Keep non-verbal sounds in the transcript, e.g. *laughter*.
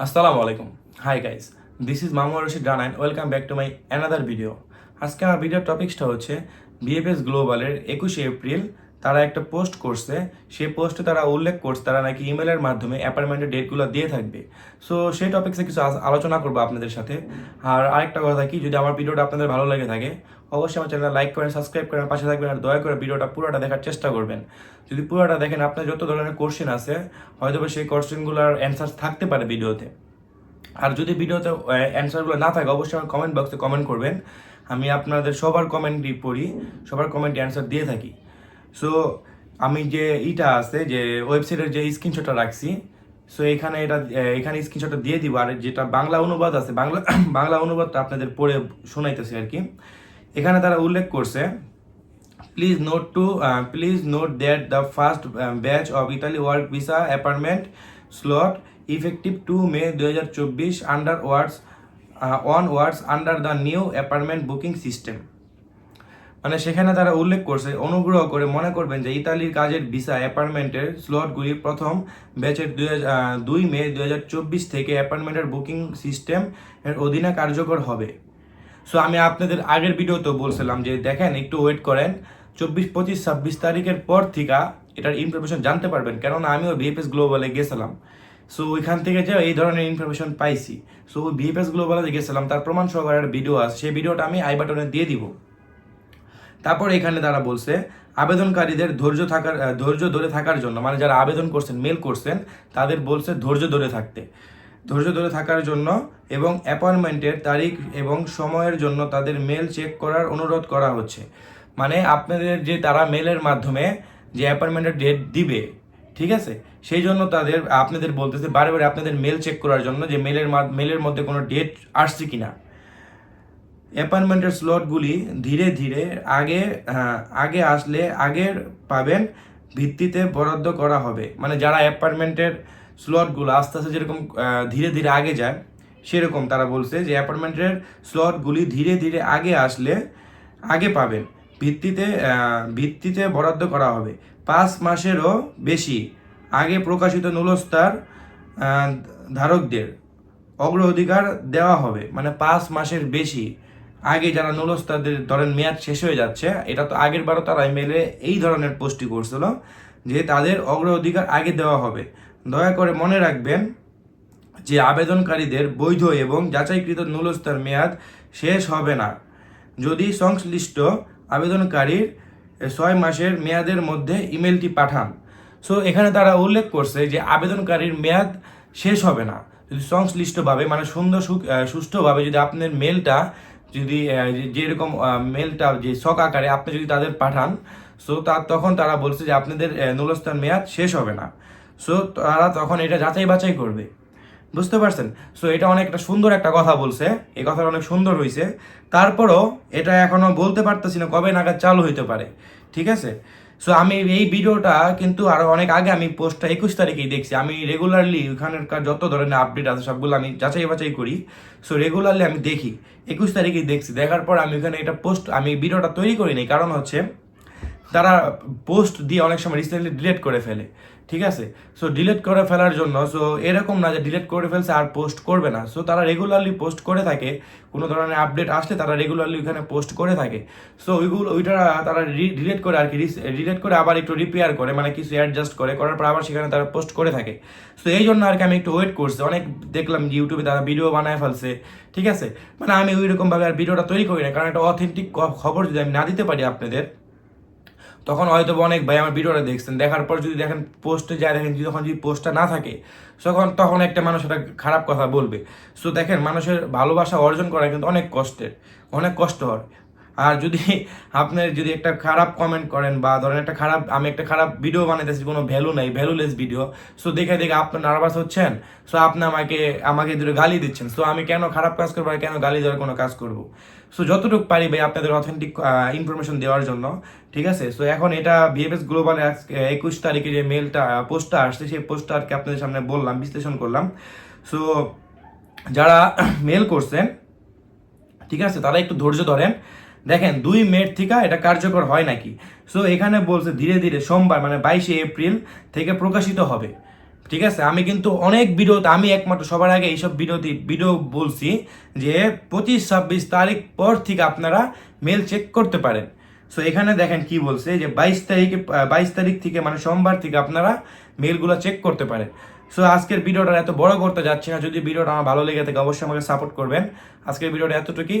আসসালামু আলাইকুম। High guys this is Mamur Rashid Rana and welcome back to my another video আজকে আমার ভিডিওর টপিকসটা হচ্ছে বিএফএস গ্লোবালের একুশে এপ্রিল তারা একটা পোস্ট করছে, সেই পোস্টে তারা উল্লেখ করছে তারা নাকি ইমেলের মাধ্যমে অ্যাপার্টমেন্টের ডেটগুলো দিয়ে থাকবে। সো সেই টপিক্সে কিছু আলোচনা করব আপনাদের সাথে। আর আরেকটা কথা কি, যদি আমার ভিডিওটা আপনাদের ভালো লাগে থাকে, অবশ্যই আমার চ্যানেল লাইক করেন সাবস্ক্রাইব করেন, পাশে থাকবেন, আর দয়া করে ভিডিওটা পুরোটা দেখার চেষ্টা করবেন। যদি পুরোটা দেখেন, আপনার যত ধরনের কোশ্চেন আছে হয়তো সেই কোশ্চেনগুলোর অ্যান্সার থাকতে পারে ভিডিওতে। আর যদি ভিডিওতে অ্যান্সারগুলো না থাকে, অবশ্যই আমার কমেন্ট বক্সে কমেন্ট করবেন। আমি আপনাদের সবার কমেন্টই পড়ি, সবার কমেন্টে অ্যান্সার দিয়ে থাকি। সো আমি যে এটা আছে, যে ওয়েবসাইটের যে স্ক্রিনশটটা রাখছি সো এখানে এটা এখানে স্ক্রিনশটটা দিয়ে দিব, আর যেটা বাংলা অনুবাদ আছে, বাংলা *coughs* বাংলা অনুবাদটা আপনাদের পড়ে শোনাইতেছি আর কি। এখানে তারা উল্লেখ করছে please note to please note that the first batch of Italy world visa appointment slot effective to May দু হাজার চব্বিশ under words onwards under the new appointment booking system মানে সেখানে তারা উল্লেখ করছে, অনুগ্রহ করে মনে করবেন যে ইতালির কাজের ভিসা অ্যাপার্টমেন্টের স্লটগুলি প্রথম ব্যাচের দুই হাজার দুই মে দু হাজার চব্বিশ থেকে অ্যাপার্টমেন্টের বুকিং সিস্টেম এর অধীনে কার্যকর হবে। সো আমি আপনাদের আগের ভিডিওতেও বলছিলাম যে দেখেন, একটু ওয়েট করেন। চব্বিশ, পঁচিশ, ছাব্বিশ তারিখের পর থেকে এটার ইনফরমেশন জানতে পারবেন। কেননা আমিও ভিএফএস গ্লোবালে গেছিলাম। সো ওইখান থেকে যে এই ধরনের ইনফরমেশন পাইছি। সো ভিএফএস গ্লোবালে গেছিলাম, তার প্রমাণ সহকারে ভিডিও আছে। সেই ভিডিওটা আমি আই বাটনে দিয়ে দিব। তারপর এখানে তারা বলছে, আবেদনকারীদের ধৈর্য থাকার ধৈর্য ধরে থাকার জন্য মানে যারা আবেদন করছেন মেল করছেন, তাদের বলছে ধৈর্য ধরে থাকতে। ধৈর্য ধরে থাকার জন্য এবং অ্যাপয়েন্টমেন্টের তারিখ এবং সময়ের জন্য তাদের মেল চেক করার অনুরোধ করা হচ্ছে। মানে আপনাদের যে তারা মেলের মাধ্যমে যে অ্যাপয়েন্টমেন্টের ডেট দিবে, ঠিক আছে? সেই জন্য তাদের, আপনাদের বলতেছে, বারে বারে আপনাদের মেল চেক করার জন্য যে মেলের মেলের মধ্যে কোনো ডেট আসছে কিনা। অ্যাপয়েন্টমেন্টের স্লটগুলি ধীরে ধীরে আগে আগে আসলে আগের পাবেন ভিত্তিতে বরাদ্দ করা হবে। মানে যারা অ্যাপার্টমেন্টের স্লটগুলো আস্তে আস্তে যেরকম ধীরে ধীরে আগে যায়, সেরকম তারা বলছে যে অ্যাপার্টমেন্টের স্লটগুলি ধীরে ধীরে আগে আসলে আগে পাবেন। ভিত্তিতে ভিত্তিতে বরাদ্দ করা হবে। পাঁচ মাসেরও বেশি আগে প্রকাশিত নুলস্তার ধারকদের অগ্রাধিকার দেওয়া হবে। মানে পাঁচ মাসের বেশি আগে যারা নুলস তাদের ধরেন মেয়াদ শেষ হয়ে যাচ্ছে এটা তো আগের বারও তারা মেলে এই ধরনের পোস্টটি করছিল যে তাদের অগ্রাধিকার আগে দেওয়া হবে। দয়া করে মনে রাখবেন যে আবেদনকারীদের বৈধ এবং যাচাইকৃত নুলস্তার মেয়াদ শেষ হবে না। যদি সংশ্লিষ্ট আবেদনকারীর ছয় মাসের মেয়াদের মধ্যে ইমেলটি পাঠান। সো এখানে তারা উল্লেখ করছে যে আবেদনকারীর মেয়াদ শেষ হবে না। যদি সংশ্লিষ্টভাবে মানে সুন্দর সু- আহ, সুষ্ঠুভাবে যদি আপনার মেলটা যদি যেরকম মেলটা যে শখ আকারে আপনি যদি তাদের পাঠান সো তা তখন তারা বলছে যে আপনাদের নুলস্তার মেয়াদ শেষ হবে না। সো তারা তখন এটা যাচাই বাছাই করবে। বুঝতে পারছেন? সো এটা অনেকটা সুন্দর একটা কথা বলছে। এই কথাটা অনেক সুন্দর হয়েছে তারপরও এটা এখনও বলতে পারতেছি না কবে নাগাদ চালু হইতে পারে। ঠিক আছে? সো আমি এই ভিডিওটা কিন্তু আরও অনেক আগে আমি পোস্টটা একুশ তারিখেই দেখছি। আমি রেগুলারলি ওখানকার যত ধরনের আপডেট আছে সবগুলো আমি যাচাই বাছাই করি। সো রেগুলারলি আমি দেখি। একুশ তারিখেই দেখছি। দেখার পর আমি ওখানে এটা পোস্ট আমি ভিডিওটা তৈরি করিনি। কারণ হচ্ছে তারা পোস্ট দিয়ে অনেক সময় রিসেন্টলি ডিলেট করে ফেলে, ঠিক আছে? সো ডিলিট করে ফেলার জন্য সো এরকম না যে ডিলেট করে ফেলছে আর পোস্ট করবে না। সো তারা রেগুলারলি পোস্ট করে থাকে, কোনো ধরনের আপডেট আসলে তারা রেগুলারলি ওখানে পোস্ট করে থাকে। সো ওইগুলো, ওইটা তারা ডিলেট করে আর কি ডিলেট করে আবার একটু রিপেয়ার করে মানে কিছু অ্যাডজাস্ট করে, করার পর আবার সেখানে তারা পোস্ট করে থাকে। সো এই জন্য আর কি আমি একটু ওয়েট করছি। অনেক দেখলাম যে ইউটিউবে তারা ভিডিও বানায় ফেলছে, ঠিক আছে? মানে আমি ওই রকমভাবে আর ভিডিওটা তৈরি করি না, কারণ একটা অথেন্টিক খবর যদি আমি না দিতে পারি আপনাদের তখন হয়তো অনেক ভাই আমার ভিডিওটা দেখছেন। দেখার পর যদি দেখেন পোস্টে যায়, দেখেন যখন যদি পোস্টটা না থাকে, তখন তখন একটা মানুষ একটা খারাপ কথা বলবে। সো দেখেন, মানুষের ভালোবাসা অর্জন করা কিন্তু অনেক কষ্টের, অনেক কষ্ট হয় আর যদি আপনার যদি একটা খারাপ কমেন্ট করেন বা ধরেন একটা খারাপ, আমি একটা খারাপ ভিডিও বানাইতেছি, কোনো ভ্যালু নাই ভ্যালুলেস ভিডিও সো দেখে দেখে আপনি নার্ভাস হচ্ছেন সো আপনি আমাকে আমাকে দূরে গালি দিচ্ছেন সো আমি কেন খারাপ কাজ করব আর কেন গালি দেওয়ার কোনো কাজ করব? সো যতটুকু পারি ভাই আপনাদের অথেন্টিক ইনফরমেশন দেওয়ার জন্য, ঠিক আছে? সো এখন এটা বিএফএস গ্লোবাল একুশ তারিখে যে মেলটা পোস্টটা আসছে, সেই পোস্টটা আর কি আপনাদের সামনে বললাম, বিশ্লেষণ করলাম। সো যারা মেল করছেন, ঠিক আছে, তারা একটু ধৈর্য ধরেন দেখেন, দুই মের থেকে এটা কার্যকর হয় নাকি? সো এখানে বলছে ধীরে ধীরে সোমবার মানে বাইশে এপ্রিল থেকে প্রকাশিত হবে। ঠিক আছে? আমি কিন্তু অনেক ভিডিওতে আমি একমাত্র সবার আগে এইসব ভিডিওতে, ভিডিও বলছি যে পঁচিশ ছাব্বিশ তারিখ পর থেকে আপনারা মেল চেক করতে পারেন। সো এখানে দেখেন কি বলছে যে বাইশ তারিখে বাইশ তারিখ থেকে মানে সোমবার থেকে আপনারা মেলগুলো চেক করতে পারেন। সো আজকের ভিডিওটা এত বড় করতে যাচ্ছি না। যদি ভিডিওটা আমার ভালো লেগে থাকে, অবশ্যই আমাকে সাপোর্ট করবেন। আজকের ভিডিওটা এতটুকুই।